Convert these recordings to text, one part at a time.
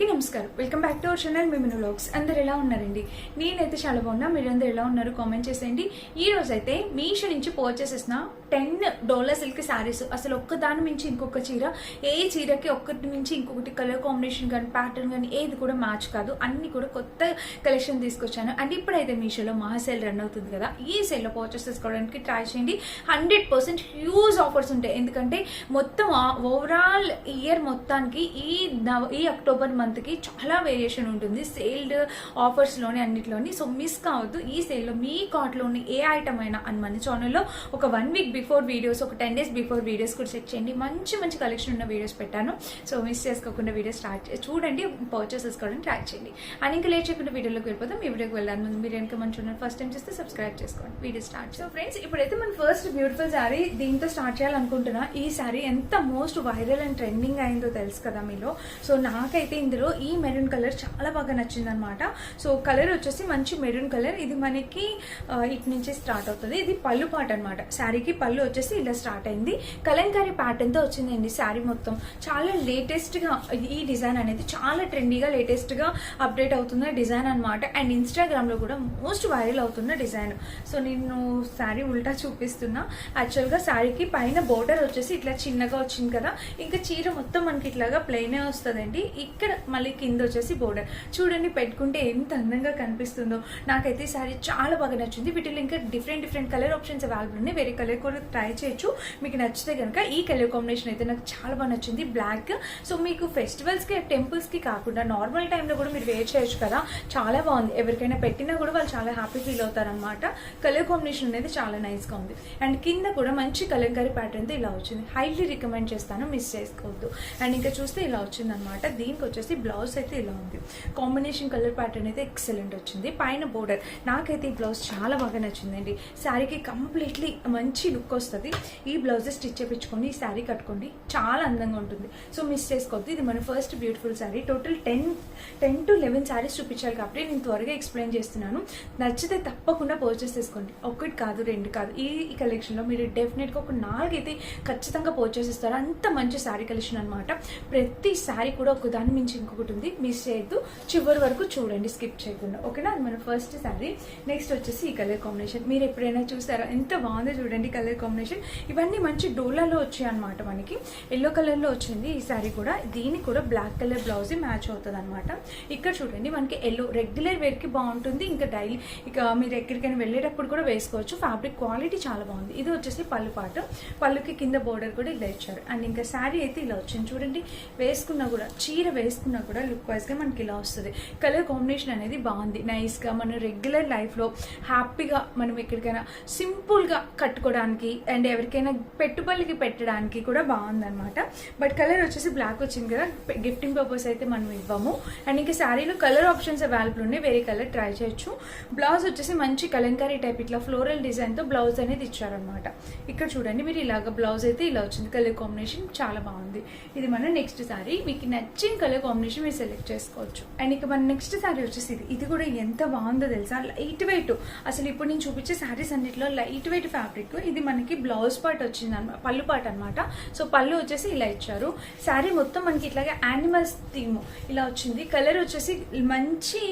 అందరికీ నమస్కారం. Welcome back to our channel మిమిను vlogs అందరు ఎలా ఉన్నారండి? నేనైతే చాలా బాగున్నా మీరందరూ ఎలా ఉన్నారు? కామెంట్ చేసేయండి. ఈ రోజు అయితే మీషో నుంచి పర్చేస్ చేసిన టెన్ డోలర్ సిల్క్ శారీస్ అసలు ఒక్క దాని మించి ఇంకొక చీర ఏ చీరకి ఒక్కటి నుంచి ఇంకొకటి కలర్ కాంబినేషన్ కానీ ప్యాటర్న్ కానీ ఏది కూడా మ్యాచ్ కాదు. అన్ని కూడా కొత్త కలెక్షన్ తీసుకొచ్చాను. అండ్ ఇప్పుడైతే మీషోలో మహా సేల్ రన్ అవుతుంది కదా ఈ సేల్లో పర్చేస్ చేసుకోవడానికి ట్రై చేయండి. హండ్రెడ్ పర్సెంట్ హ్యూజ్ ఆఫర్స్ ఉంటాయి. ఎందుకంటే మొత్తం ఓవరాల్ ఇయర్ మొత్తానికి ఈ ఈ అక్టోబర్ మంత్ మంత్కి చాలా వేరియేషన్ ఉంటుంది. సేల్డ్ ఆఫర్స్లోని అన్నిట్లోని. సో మిస్ కావద్దు. ఈ సేల్లో మీ కార్ట్లోని ఏ ఐటమ్ అయినా అని మన ఛానల్లో ఒక వన్ వీక్ బిఫోర్ వీడియోస్ ఒక టెన్ డేస్ బిఫోర్ వీడియోస్ కూడా చెక్ చేయండి. మంచి మంచి కలెక్షన్ ఉన్న వీడియోస్ పెట్టాను. సో మిస్ చేసుకోకుండా వీడియో స్టార్ట్ చూడండి పర్చేస్ చేసుకోవడానికి ట్రై చేయండి. అని ఇంకా లేట్ చేయకుండా వీడియోలోకి వెళ్ళిపోతాం మీ వీడియోకి వెళ్ళాను ముందు. మీరు ఇంకా మంచి ఉన్నారు ఫస్ట్ టైం చేస్తే సబ్స్క్రైబ్ చేసుకోండి. వీడియో స్టార్ట్ సో ఫ్రెండ్స్ ఇప్పుడైతే మన ఫస్ట్ బ్యూటిఫుల్ శారీ దీంతో స్టార్ట్ చేయాలనుకుంటున్నా. ఈ శారీ ఎంత మోస్ట్ వైరల్ అండ్ ట్రెండింగ్ అయిందో తెలుసు కదా మీలో. సో నాకైతే ఇందులో ఈ మెరూన్ కలర్ చాలా బాగా నచ్చింది అనమాట సో కలర్ వచ్చేసి మంచి మెరూన్ కలర్. ఇది మనకి ఇటు నుంచి స్టార్ట్ అవుతుంది. ఇది పళ్ళు పాట అనమాట శారీకి పళ్ళు వచ్చేసి ఇలా స్టార్ట్ అయింది. కలంకారీ ప్యాటర్న్తో వచ్చిందండి శారీ మొత్తం. చాలా లేటెస్ట్గా ఈ డిజైన్ అనేది చాలా ట్రెండీగా లేటెస్ట్గా అప్డేట్ అవుతున్న డిజైన్ అనమాట అండ్ ఇన్స్టాగ్రామ్లో కూడా మోస్ట్ వైరల్ అవుతున్న డిజైన్. సో నేను శారీ ఉల్టా చూపిస్తున్నా. యాక్చువల్గా శారీకి పైన బోర్డర్ వచ్చేసి ఇట్లా చిన్నగా వచ్చింది కదా. ఇంకా చీర మొత్తం మనకి ఇట్లాగా ప్లెయిన్ వస్తుందండి. ఇక్కడ మళ్ళీ కింద వచ్చేసి బోర్డర్ చూడండి పెట్టుకుంటే ఎంత అందంగా కనిపిస్తుందో. నాకైతే ఈ చాలా బాగా నచ్చింది. వీటిలో ఇంకా different different colour options available ఉన్నాయి. వేరే కలర్ కూడా ట్రై చేయొచ్చు. మీకు నచ్చితే కనుక ఈ కలర్ కాంబినేషన్ అయితే నాకు చాలా బాగా నచ్చింది. బ్లాక్ సో మీకు ఫెస్టివల్స్కి టెంపుల్స్కి కాకుండా నార్మల్ టైంలో కూడా మీరు వేర్ చేయొచ్చు కదా. చాలా బాగుంది. ఎవరికైనా పెట్టినా కూడా వాళ్ళు చాలా హ్యాపీ ఫీల్ అవుతారు అనమాట కలర్ కాంబినేషన్ అనేది చాలా నైస్గా ఉంది. అండ్ కింద కూడా మంచి కలంకారీ ప్యాటర్న్తో ఇలా వచ్చింది. హైలీ రికమెండ్ చేస్తాను. మిస్ చేసుకోవద్దు. అండ్ ఇంకా చూస్తే ఇలా వచ్చిందనమాట దీనికి వచ్చేసి బ్లౌజ్ అయితే ఇలా ఉంది. కాంబినేషన్ కలర్ ప్యాటర్న్ అయితే ఎక్సలెంట్ వచ్చింది. పైన బోర్డర్ నాకైతే ఈ బ్లౌజ్ చాలా బాగా నచ్చిందండి. శారీకి కంప్లీట్లీ మంచి లుక్ వస్తుంది. ఈ బ్లౌజ్ స్టిచ్ చేపించుకొని ఈ శారీ కట్టుకోండి. చాలా అందంగా ఉంటుంది. సో మిస్ చేసుకోవద్దు. ఇది మన first beautiful sari total ten ten to eleven saris చూపించాలి కాబట్టి నేను త్వరగా ఎక్స్ప్లెయిన్ చేస్తున్నాను. నచ్చితే తప్పకుండా పర్చేస్ చేసుకోండి. ఒకటి కాదు రెండు కాదు. ఈ కలెక్షన్లో మీరు డెఫినెట్గా ఒక నాలుగైతే ఖచ్చితంగా పర్చేస్ ఇస్తారు. అంత మంచి శారీ కలెక్షన్ అనమాట ప్రతి శారీ కూడా ఒక దాని మించి ఇంకొకటి ఉంది. మిస్ చేయొద్దు చివరి వరకు చూడండి స్కిప్ చేయకుండా. ఓకేనా? అది మన ఫస్ట్ శారీ నెక్స్ట్ వచ్చేసి ఈ కలర్ కాంబినేషన్ మీరు ఎప్పుడైనా చూసారా? ఎంత బాగుందో చూడండి కలర్ కాంబినేషన్ ఇవన్నీ మంచి డోలాలో వచ్చాయి అనమాట మనకి. ఎల్లో కలర్లో వచ్చింది ఈ శారీ కూడా. దీనికి కూడా బ్లాక్ కలర్ బ్లౌజ్ మ్యాచ్ అవుతుంది అనమాట ఇక్కడ చూడండి మనకి ఎల్లో రెగ్యులర్ వేర్కి బాగుంటుంది. ఇంకా డైలీ ఇక మీరు ఎక్కడికైనా వెళ్ళేటప్పుడు కూడా వేసుకోవచ్చు. ఫ్యాబ్రిక్ క్వాలిటీ చాలా బాగుంది. ఇది వచ్చేసి పళ్ళు పాట. పళ్ళుకి కింద బోర్డర్ కూడా ఇలా ఇచ్చారు. అండ్ ఇంకా శారీ అయితే ఇలా వచ్చింది. చూడండి వేసుకున్నా కూడా చీర వేసుకున్న కూడా లుక్ వైజ్గా మనకి ఇలా వస్తుంది. కలర్ కాంబినేషన్ అనేది బాగుంది. నైస్గా మన రెగ్యులర్ లైఫ్లో హ్యాపీగా మనం ఎక్కడికైనా సింపుల్గా కట్టుకోవడానికి అండ్ ఎవరికైనా పెట్టుబడికి పెట్టడానికి కూడా బాగుందనమాట బట్ కలర్ వచ్చేసి బ్లాక్ వచ్చింది కదా గిఫ్టింగ్ పర్పస్ అయితే మనం ఇవ్వము. అండ్ ఇంకా శారీలో కలర్ ఆప్షన్స్ అవైలబుల్ ఉన్నాయి వేరే కలర్ ట్రై చేయొచ్చు. బ్లౌజ్ వచ్చేసి మంచి కలంకారీ టైప్ ఇట్లా ఫ్లోరల్ డిజైన్తో బ్లౌజ్ అనేది ఇచ్చారనమాట ఇక్కడ చూడండి మీరు ఇలాగ బ్లౌజ్ అయితే ఇలా వచ్చింది. కలర్ కాంబినేషన్ చాలా బాగుంది. ఇది మన నెక్స్ట్ శారీ మీకు నచ్చిన కలర్ కాంబినేషన్ మీరు సెలెక్ట్ చేసుకోవచ్చు. అండ్ ఇక మన నెక్స్ట్ శారీ వచ్చేసి ఇది. ఇది కూడా ఎంత బాగుందో తెలుసా? లైట్ వెయిట్ అసలు ఇప్పుడు నేను చూపించే శారీస్ అన్నిటిలో లైట్ వెయిట్ ఫ్యాబ్రిక్ ఇది మనకి బ్లౌజ్ పార్ట్ వచ్చింది అనమాట పళ్ళు పార్ట్ అనమాట సో పళ్ళు వచ్చేసి ఇలా ఇచ్చారు. శారీ మొత్తం మనకి ఇట్లాగే యానిమల్స్ థీమ్ ఇలా వచ్చింది. కలర్ వచ్చేసి మంచి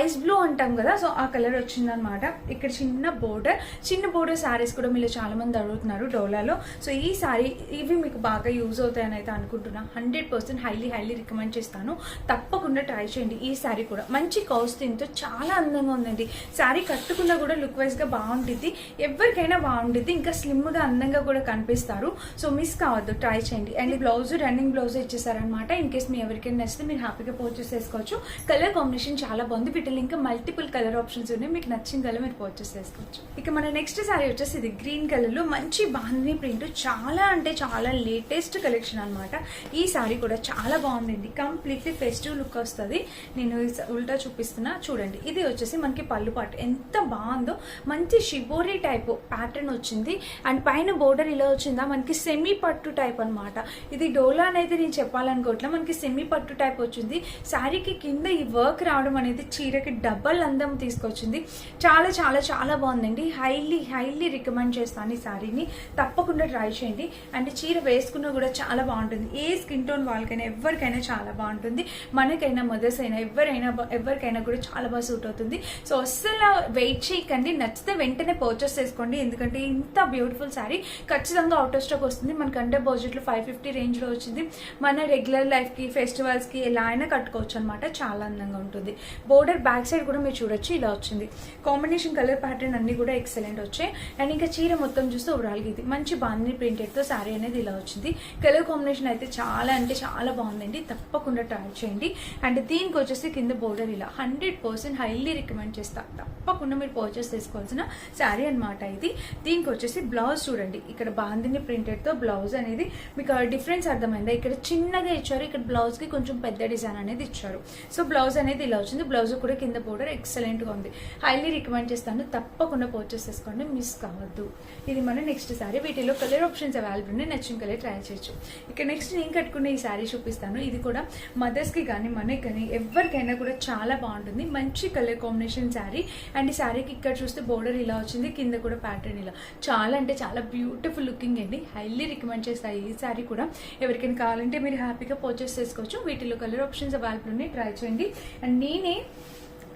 ఐస్ బ్లూ అంటాం కదా సో ఆ కలర్ వచ్చింది అనమాట ఇక్కడ చిన్న బోర్డర్ చిన్న బోర్డర్ శారీస్ కూడా మీరు చాలా మంది అడుగుతున్నారు డోలాలో. సో ఈ శారీ ఇవి మీకు బాగా యూజ్ అవుతాయని అయితే అనుకుంటున్నా. Hundred percent highly highly recommend చేస్తాను. తప్పకుండా ట్రై చేయండి. ఈ శారీ కూడా. మంచి కౌస్తింగ్తో చాలా అందంగా ఉందండి. శారీ కట్టుకున్నా కూడా లుక్ వైజ్గా బాగుంటుంది. ఎవరికైనా బాగుంటుంది. ఇంకా స్లిమ్గా అందంగా కూడా కనిపిస్తారు. సో మిస్ కావద్దు. ట్రై చేయండి. అండ్ బ్లౌజ్ రన్నింగ్ బ్లౌజ్ ఇచ్చేసారనమాట ఇన్ కేస్ మీ ఎవరికైనా నచ్చితే మీరు హ్యాపీగా పర్చేస్ చేసుకోవచ్చు. కలర్ కాంబినేషన్ చాలా బాగుంది. వీటిలో ఇంకా మల్టిపుల్ కలర్ ఆప్షన్స్ ఉన్నాయి. మీకు నచ్చిన కలర్ మీరు పర్చేస్ చేసుకోవచ్చు. ఇక మన నెక్స్ట్ సారీ వచ్చేసి ఇది గ్రీన్ కలర్లో మంచి బాంధిని ప్రింట్ చాలా అంటే చాలా లేటెస్ట్ కలెక్షన్ అన్నమాట. ఈ సారీ కూడా చాలా బాగుందండి. కంప్లీట్లీ ఫెస్టివ్ లుక్ వస్తుంది. నేను ఉల్టా చూపిస్తున్నా చూడండి. ఇది వచ్చేసి మనకి పళ్ళు పాటు. ఎంత బాగుందో. మంచి షిబోరి టైప్ ప్యాటర్న్ వచ్చింది. అండ్ పైన బోర్డర్ ఇలా వచ్చిందా? మనకి సెమీ పట్టు టైప్ అన్నమాట. ఇది డోలా అనేది నేను చెప్పాలనుకోవట్లే. మనకి సెమీ పట్టు టైప్ వచ్చింది. శారీకి కింద ఈ వర్క్ రావడం అనేది చీరకి డబల్ అందం తీసుకొచ్చింది. చాలా చాలా చాలా బాగుందండి. హైలీ హైలీ రికమెండ్ చేస్తాను ఈ శారీని. తప్పకుండా ట్రై చేయండి. అండ్ చీర వేసుకున్నా కూడా చాలా బాగుంటుంది. ఏ స్కిన్ టోన్ వాళ్ళకైనా ఎవరికైనా చాలా బాగుంటుంది. మనకైనా మదర్స్ అయినా ఎవరైనా ఎవరికైనా కూడా చాలా బాగా సూట్ అవుతుంది. సో అస్సలు వెయిట్ చేయకండి. నచ్చితే వెంటనే పర్చేస్ చేసుకోండి. ఎందుకంటే ఇంత బ్యూటిఫుల్ శారీ. ఖచ్చితంగా అవుట్ ఆఫ్ స్టాక్ వస్తుంది. మనకు అండర్ బడ్జెట్లో ఫైవ్ ఫిఫ్టీ రేంజ్లో వచ్చింది. మన రెగ్యులర్ లైఫ్కి ఫెస్టివల్స్కి ఎలా అయినా కట్టుకోవచ్చు అనమాట చాలా అందంగా ఉంటుంది. బోర్డర్ బ్యాక్ సైడ్ కూడా మీరు చూడొచ్చు. ఇలా వచ్చింది. కాంబినేషన్ కలర్ ప్యాటర్న్ అన్ని కూడా ఎక్సలెంట్ వచ్చాయి. అండ్ ఇంకా చీర మొత్తం చూస్తే ఓవరాల్గా ఇది. మంచి బాంధీ ప్రింటెడ్తో శారీ అనేది ఇలా వచ్చింది. కలర్ కాంబినేషన్ అయితే చాలా అంటే చాలా బాగుందండి. తప్పకుండా ట్రై చేయండి. అండ్ దీనికి వచ్చేసి కింద బోర్డర్ ఇలా హండ్రెడ్ పర్సెంట్ హైలీ రికమెండ్ చేస్తా. తప్పకుండా మీరు పర్చేస్ చేసుకోవాల్సిన శారీ అన్నమాట ఇది. దీనికి వచ్చేసి బ్లౌజ్ చూడండి. ఇక్కడ బాందిని ప్రింటెడ్తో బ్లౌజ్ అనేది మీకు డిఫరెన్స్ అర్థమైందా? ఇక్కడ చిన్నగా ఇచ్చారు ఇక్కడ బ్లౌజ్కి కొంచెం పెద్ద డిజైన్ అనేది ఇచ్చారు. సో బ్లౌజ్ అనేది ఇలా వచ్చింది. బ్లౌజ్ కూడా కింద బోర్డర్ ఎక్సలెంట్గా ఉంది. హైలీ రికమెండ్ చేస్తాను. తప్పకుండా పర్చేస్ చేసుకోండి. మిస్ కావద్దు. ఇది మన నెక్స్ట్ శారీ. వీటిలో కలర్ ఆప్షన్స్ అవైలబుల్ ఉన్నాయి. నచ్చిన కలర్ ట్రై చేయొచ్చు. ఇక నెక్స్ట్ నేను కట్టుకునే ఈ శారీ చూపిస్తాను. ఇది కూడా మదర్స్కి కానీ మనకి కానీ ఎవరికైనా కూడా చాలా బాగుంటుంది. మంచి కలర్ కాంబినేషన్ శారీ అండ్ ఈ శారీకి ఇక్కడ చూస్తే బోర్డర్ ఇలా వచ్చింది కింద కూడా ప్యాటర్న్ ఇలా. చాలా అంటే చాలా బ్యూటిఫుల్ లుకింగ్ అండి. హైలీ రికమెండ్ చేస్తాయి ఈ శారీ కూడా. ఎవరికైనా కావాలంటే మీరు హ్యాపీగా పర్చేస్ చేసుకోవచ్చు. వీటిలో కలర్ ఆప్షన్స్ అవైలబుల్ ఉన్నాయి. ట్రై చేయండి. అండ్ నేనే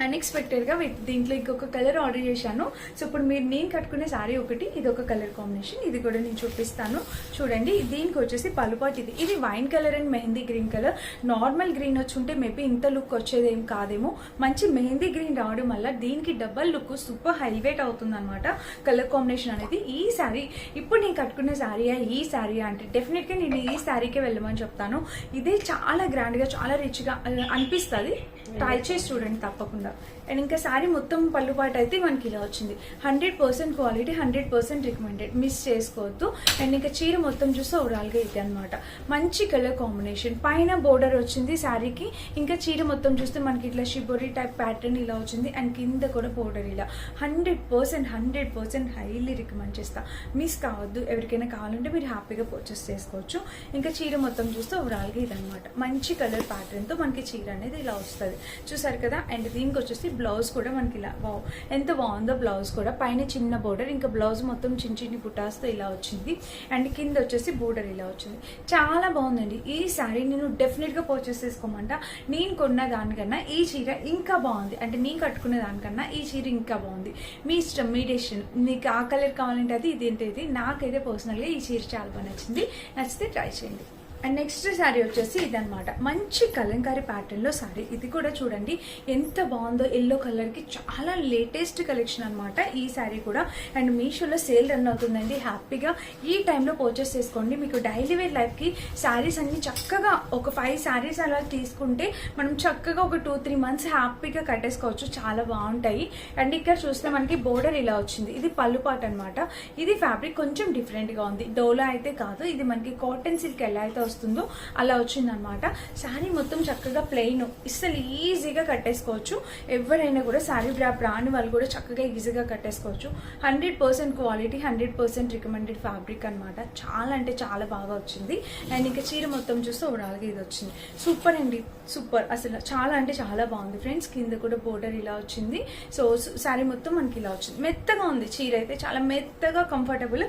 అన్ఎక్స్పెక్టెడ్గా దీంట్లో ఇంకొక కలర్ ఆర్డర్ చేశాను. సో ఇప్పుడు మీరు నేను కట్టుకునే శారీ ఒకటి ఇది ఒక కలర్ కాంబినేషన్ ఇది కూడా నేను చూపిస్తాను. చూడండి దీనికి వచ్చేసి పలుపాటు ఇది. ఇది wine colour and mehndi green colour normal green వచ్చి ఉంటే మేబీ ఇంత లుక్ వచ్చేదేం కాదేమో. మంచి మెహందీ గ్రీన్ రావడం వల్ల దీనికి డబల్ లుక్ సూపర్ హైలైట్ అవుతుంది అనమాట కలర్ కాంబినేషన్ అనేది ఈ శారీ ఇప్పుడు నేను కట్టుకునే శారీయా ఈ శారీయా అంటే డెఫినెట్గా నేను ఈ శారీకే వెళ్ళమని చెప్తాను. ఇదే చాలా గ్రాండ్గా చాలా రిచ్గా అనిపిస్తుంది. ట్రై చేసి చూడండి తప్పకుండా. legal. అండ్ ఇంకా శారీ మొత్తం పళ్ళుపాటు అయితే మనకి ఇలా వచ్చింది. Hundred percent quality hundred percent recommended. Miss చేసుకోవద్దు. అండ్ ఇంకా చీర మొత్తం చూస్తే ఓవరాల్గా ఇది అనమాట మంచి కలర్ కాంబినేషన్ పైన బోర్డర్ వచ్చింది శారీకి. ఇంకా చీర మొత్తం చూస్తే మనకి ఇట్లా షిబోరి టైప్ ప్యాటర్న్ ఇలా వచ్చింది. అండ్ కింద కూడా బోర్డర్ ఇలా. Hundred percent hundred percent highly recommend చేస్తా. మిస్ కావద్దు. ఎవరికైనా కావాలంటే మీరు హ్యాపీగా పర్చేస్ చేసుకోవచ్చు. ఇంకా చీర మొత్తం చూస్తే ఓవరాల్గా ఇది అనమాట మంచి కలర్ ప్యాటర్న్తో మనకి చీర అనేది ఇలా వస్తుంది. చూసారు కదా? అండ్ దీనికి వచ్చేసి బ్లౌజ్ కూడా మనకి ఇలా వావ్ ఎంత బాగుందో బ్లౌజ్ కూడా. పైన చిన్న బోర్డర్ ఇంకా బ్లౌజ్ మొత్తం చిన్న చిన్ని బుటాస్తో ఇలా వచ్చింది. అండ్ కింద వచ్చేసి బోర్డర్ ఇలా వచ్చింది. చాలా బాగుందండి. ఈ శారీ నేను డెఫినెట్గా పర్చేస్ చేసుకోమంట. నేను కొన్న దానికన్నా ఈ చీర ఇంకా బాగుంది. అంటే నేను కట్టుకునే దానికన్నా ఈ చీర ఇంకా బాగుంది. మీ ఇష్టం మీ డెసిషన్ మీకు ఆ కలర్ కావాలంటే అది ఇది ఏంటి ఇది. నాకైతే పర్సనల్గా ఈ చీర చాలా బాగా నచ్చింది. నచ్చితే ట్రై చేయండి. అండ్ నెక్స్ట్ శారీ వచ్చేసి ఇదనమాట మంచి కలంకారీ ప్యాటర్న్లో శారీ ఇది కూడా చూడండి. ఎంత బాగుందో ఎల్లో కలర్కి చాలా లేటెస్ట్ కలెక్షన్ అనమాట ఈ శారీ కూడా. అండ్ మీషోలో సేల్ రన్ అవుతుందండి. హ్యాపీగా ఈ టైంలో పర్చేస్ చేసుకోండి. మీకు డైలీ వేర్ లైఫ్కి శారీస్ అన్ని చక్కగా ఒక ఫైవ్ శారీస్ అలా తీసుకుంటే మనం చక్కగా ఒక టూ త్రీ మంత్స్ హ్యాపీగా కట్టేసుకోవచ్చు. చాలా బాగుంటాయి. అండ్ ఇక్కడ చూస్తే మనకి బోర్డర్ ఇలా వచ్చింది. ఇది పళ్ళు పాట అనమాట ఇది ఫ్యాబ్రిక్ కొంచెం డిఫరెంట్గా ఉంది. డోలా అయితే కాదు. ఇది మనకి కాటన్ సిల్క్ ఎలా అయితే వస్తుందో అలా వచ్చిందనమాట. శారీ మొత్తం చక్కగా ప్లెయిన్ ఇసలు ఈజీగా కట్టేసుకోవచ్చు. ఎవరైనా కూడా శారీ బ్రాప్ రాని వాళ్ళు కూడా చక్కగా ఈజీగా కట్టేసుకోవచ్చు. Hundred percent quality hundred percent recommended fabric అనమాట. చాలా అంటే చాలా బాగా వచ్చింది. అండ్ ఇంకా చీర మొత్తం చూస్తే ఓవరాల్గా ఇది వచ్చింది. సూపర్ అండి. సూపర్ అసలు చాలా అంటే చాలా బాగుంది ఫ్రెండ్స్ కింద కూడా బోర్డర్ ఇలా వచ్చింది. సో శారీ మొత్తం మనకి ఇలా వచ్చింది. మెత్తగా ఉంది చీర అయితే. చాలా మెత్తగా కంఫర్టబుల్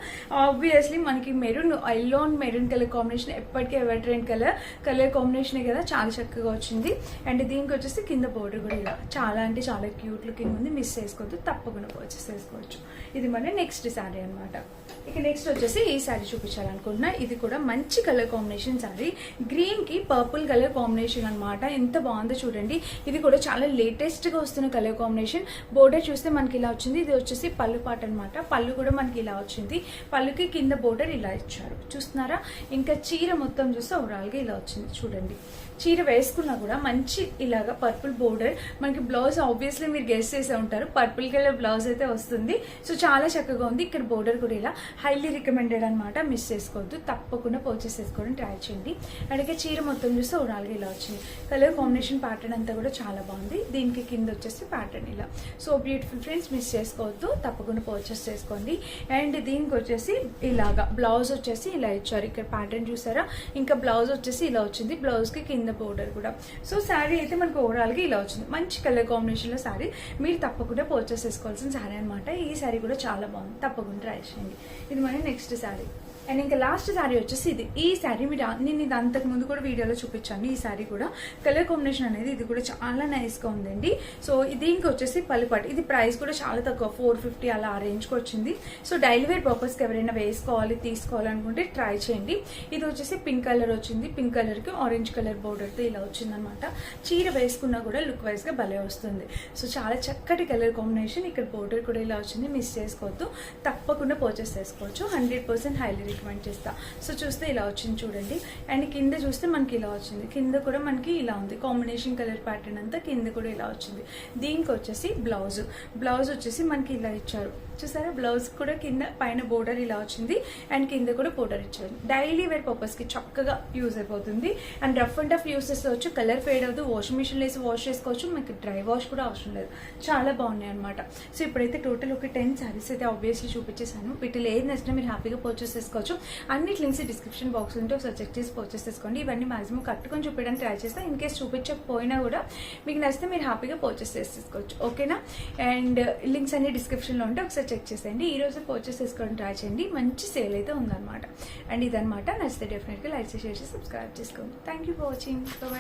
ఆబ్వియస్లీ మనకి maroon yellow and maroon colour combination ఎప్పటికీ ఎవర్ ట్రెండ్ కలర్ కలర్ కాంబినేషనే కదా చాలా చక్కగా వచ్చింది. అండ్ దీనికి వచ్చేసి కింద బోర్డర్ కూడా ఇలా. చాలా అంటే చాలా క్యూట్ లుకింగ్ ఉంది. మిస్ చేసుకోవద్దు తప్పకుండా పర్చేస్ చేసుకోవచ్చు. ఇది మన నెక్స్ట్ శారీ అన్నమాట. ఇక నెక్స్ట్ వచ్చేసి ఈ శారీ చూపించాలనుకుంటున్నా. ఇది కూడా మంచి కలర్ కాంబినేషన్ శారీ గ్రీన్కి పర్పుల్ కలర్ కాంబినేషన్ అన్నమాట. ఎంత బాగుందో చూడండి. ఇది కూడా చాలా లేటెస్ట్గా వస్తున్న కలర్ కాంబినేషన్ బోర్డర్ చూస్తే మనకి ఇలా వచ్చింది. ఇది వచ్చేసి పళ్ళు పాట అనమాట పళ్ళు కూడా మనకి ఇలా వచ్చింది. పళ్ళుకి కింద బోర్డర్ ఇలా ఇచ్చారు. చూస్తున్నారా? ఇంకా చీర మొత్తం చూస్తే ఓవరాల్గా ఇలా వచ్చింది. చూడండి. చీర వేసుకున్నా కూడా మంచి ఇలాగా పర్పుల్ బోర్డర్ మనకి బ్లౌజ్ ఆబ్వియస్లీ మీరు గెస్ చేసే ఉంటారు. పర్పుల్ కలర్ బ్లౌజ్ అయితే వస్తుంది. సో చాలా చక్కగా ఉంది. ఇక్కడ బోర్డర్ కూడా ఇలా హైలీ రికమెండెడ్ అనమాట మిస్ చేసుకోవద్దు. తప్పకుండా పర్చేస్ చేసుకోవడం ట్రై చేయండి. అలాగే చీర మొత్తం చూస్తే ఓవరాల్గా ఇలా వచ్చింది. కలర్ కాంబినేషన్ ప్యాటర్న్ అంతా కూడా చాలా బాగుంది. దీనికి కింద వచ్చేసి ప్యాటర్న్ ఇలా. సో బ్యూటిఫుల్ ఫ్రెండ్స్ మిస్ చేసుకోవద్దు. తప్పకుండా పర్చేస్ చేసుకోండి. అండ్ దీనికి వచ్చేసి ఇలాగా బ్లౌజ్ వచ్చేసి ఇలా ఇచ్చారు. ఇక్కడ ప్యాటర్న్ చూసారా? ఇంకా బ్లౌజ్ వచ్చేసి ఇలా వచ్చింది. బ్లౌజ్కి కింద బోర్డర్ కూడా. సో శారీ అయితే మనకు ఓవరాల్గా ఇలా వచ్చింది. మంచి కలర్ కాంబినేషన్లో శారీ మీరు తప్పకుండా పర్చేస్ చేసుకోవాల్సిన శారీ అనమాట ఈ శారీ కూడా చాలా బాగుంది. తప్పకుండా ట్రై చేయండి. ఇది మన నెక్స్ట్ శారీ అండ్ ఇంకా లాస్ట్ శారీ వచ్చేసి ఇది. ఈ శారీ మీరు నేను ఇది అంతకు ముందు కూడా వీడియోలో చూపించాను. ఈ శారీ కూడా కలర్ కాంబినేషన్ అనేది ఇది కూడా చాలా నైస్గా ఉందండి. సో దీనికి వచ్చేసి పల్లిపాటి. ఇది ప్రైస్ కూడా చాలా తక్కువ. ఫోర్ ఫిఫ్టీ అలా ఆ రేంజ్కి వచ్చింది. సో డైలీ వేర్ పర్పస్కి ఎవరైనా వేసుకోవాలి తీసుకోవాలనుకుంటే ట్రై చేయండి. ఇది వచ్చేసి పింక్ కలర్ వచ్చింది. పింక్ కలర్కి ఆరెంజ్ కలర్ బోర్డర్తో ఇలా వచ్చింది అనమాట చీర వేసుకున్నా కూడా లుక్ వైజ్గా భలే వస్తుంది. సో చాలా చక్కటి కలర్ కాంబినేషన్ ఇక్కడ బోర్డర్ కూడా ఇలా వచ్చింది. మిస్ చేసుకోవద్దు. తప్పకుండా పర్చేస్ చేసుకోవచ్చు. హండ్రెడ్ పర్సెంట్ హైలీ రికమెండ్ చేస్తా. సో చూస్తే ఇలా వచ్చింది చూడండి. అండ్ కింద చూస్తే మనకి ఇలా వచ్చింది. కింద కూడా మనకి ఇలా ఉంది. కాంబినేషన్ కలర్ ప్యాటర్న్ అంతా కింద కూడా ఇలా వచ్చింది. దీనికి వచ్చేసి బ్లౌజ్ బ్లౌజ్ వచ్చేసి మనకి ఇలా ఇచ్చారు. చూసారా? బ్లౌజ్ కూడా కింద పైన బోర్డర్ ఇలా వచ్చింది. అండ్ కింద కూడా బోర్డర్ ఇచ్చారు. డైలీ వేర్ పర్పస్కి చక్కగా యూజ్ అయిపోతుంది. And rough and tough use చేసుకోవచ్చు కలర్ ఫేడ్ అవ్వదు. వాషింగ్ మిషన్ వేసి వాష్ చేసుకోవచ్చు. మనకి డ్రై వాష్ కూడా అవసరం లేదు. చాలా బాగున్నాయి అనమాట సో ఇప్పుడైతే టోటల్ ఒక టెన్ శారీస్ అయితే ఆబ్వియస్లీ చూపించేసాను వీటిలో ఏది నచ్చినా మీరు హ్యాపీగా పర్చేస్ చేసుకోవచ్చు. అన్ని లింక్స్ డిస్క్రిప్షన్ బాక్స్ ఉంటే ఒకసారి చెక్ చేసి పర్చేస్ చేసుకోండి. ఇవన్నీ మాక్సిమం కట్టుకొని చూపించడానికి ట్రై చేస్తాను ఇన్ కేస్ చూపించకపోయినా కూడా మీకు నచ్చితే మీరు హ్యాపీగా పర్చేస్ చేసేసుకోవచ్చు ఓకేనా అండ్ లింక్స్ అన్ని డిస్క్రిప్షన్లో ఉంటే ఒకసారి చెక్ చేసేయండి. ఈ రోజు పర్చేస్ చేసుకోవడం ట్రై చేయండి. మంచి సేల్ అయితే ఉందన్నమాట. అండ్ ఇదన్నమాట. నచ్చితే డెఫినెట్గా లైక్ షేర్ చేసి సబ్స్క్రైబ్ చేసుకోండి. Thank you for watching bye